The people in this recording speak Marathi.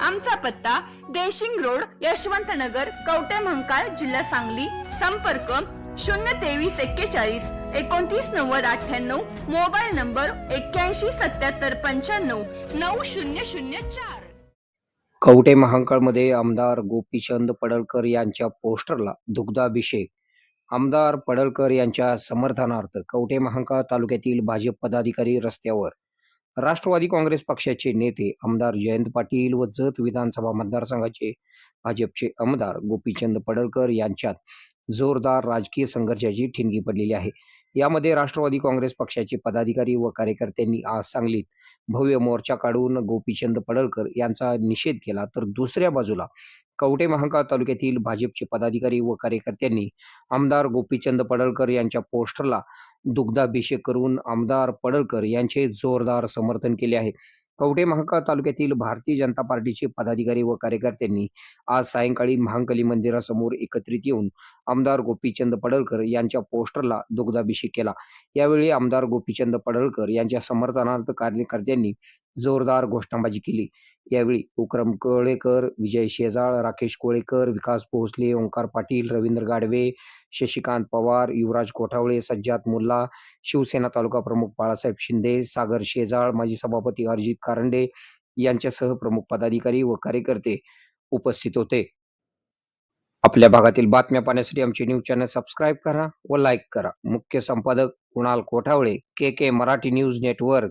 आमचा पत्ता देशिंग रोड यशवंत नगर कवटे महंकाळ जिल्हा सांगली. संपर्क शून्य तेवीस एक्केचाळीस एकोणतीस नव्वद अठ्ठ्याण्णव. मोबाईल नंबर एक्क्याऐंशी सत्याहत्तर पंच्याण्णव नऊ शून्य शून्य चार. कवटे महांकाळमध्ये आमदार गोपीचंद पडळकर यांच्या पोस्टरला दुग्धाभिषेक. आमदार पडळकर यांच्या समर्थनार्थ कवटे महांकाळ तालुक्यातील भाजप पदाधिकारी रस्त्यावर राष्ट्रवादी काँग्रेस पक्षाचे नेते आमदार जयंत पाटील व जत विधानसभा मतदारसंघाचे भाजपचे आमदार गोपीचंद पडळकर यांच्यात जोरदार राजकीय संघर्षाची ठिणगी पडलेली आहे. यामध्ये राष्ट्रवादी काँग्रेस पक्षाचे पदाधिकारी व कार्यकर्त्यांनी आज सांगलीत भव्य मोर्चा काढून गोपीचंद पडळकर यांचा निषेध केला. तर दुसऱ्या बाजूला कवटे महांकाळ तालुक्यातील भाजपचे पदाधिकारी व कार्यकर्त्यांनी आमदार गोपीचंद पडळकर यांच्या पोस्टरला दुग्धाभिषेक करून आमदार पडळकर यांचे जोरदार समर्थन केले आहे. कवटे महांकाळ तालुक्यातील भारतीय जनता पार्टीचे पदाधिकारी व कार्यकर्त्यांनी आज सायंकाळी महांकाली मंदिरासमोर एकत्रित येऊन आमदार गोपीचंद पडळकर यांच्या पोस्टरला दुग्धाभिषेक केला. यावेळी आमदार गोपीचंद पडळकर यांच्या समर्थनार्थ कार्यकर्त्यांनी जोरदार घोषणाबाजी केली. यावेळी उक्रम कोळेकर विजय शेजाळ राकेश कोळेकर विकास भोसले ओंकार पाटील रवींद्र गाडवे शशिकांत पवार युवराज कोठावळे सज्जाद मुल्ला शिवसेना तालुका प्रमुख बाळासाहेब शिंदे सागर शेजाळ माजी सभापती अरिजित कारंडे यांच्यासह प्रमुख पदाधिकारी व कार्यकर्ते उपस्थित होते. आपल्या भागातील बातम्या पाहण्यासाठी आमचे न्यूज चॅनल सबस्क्राईब करा व लाईक करा. मुख्य संपादक Kunal Kothawale K K Marathi news network.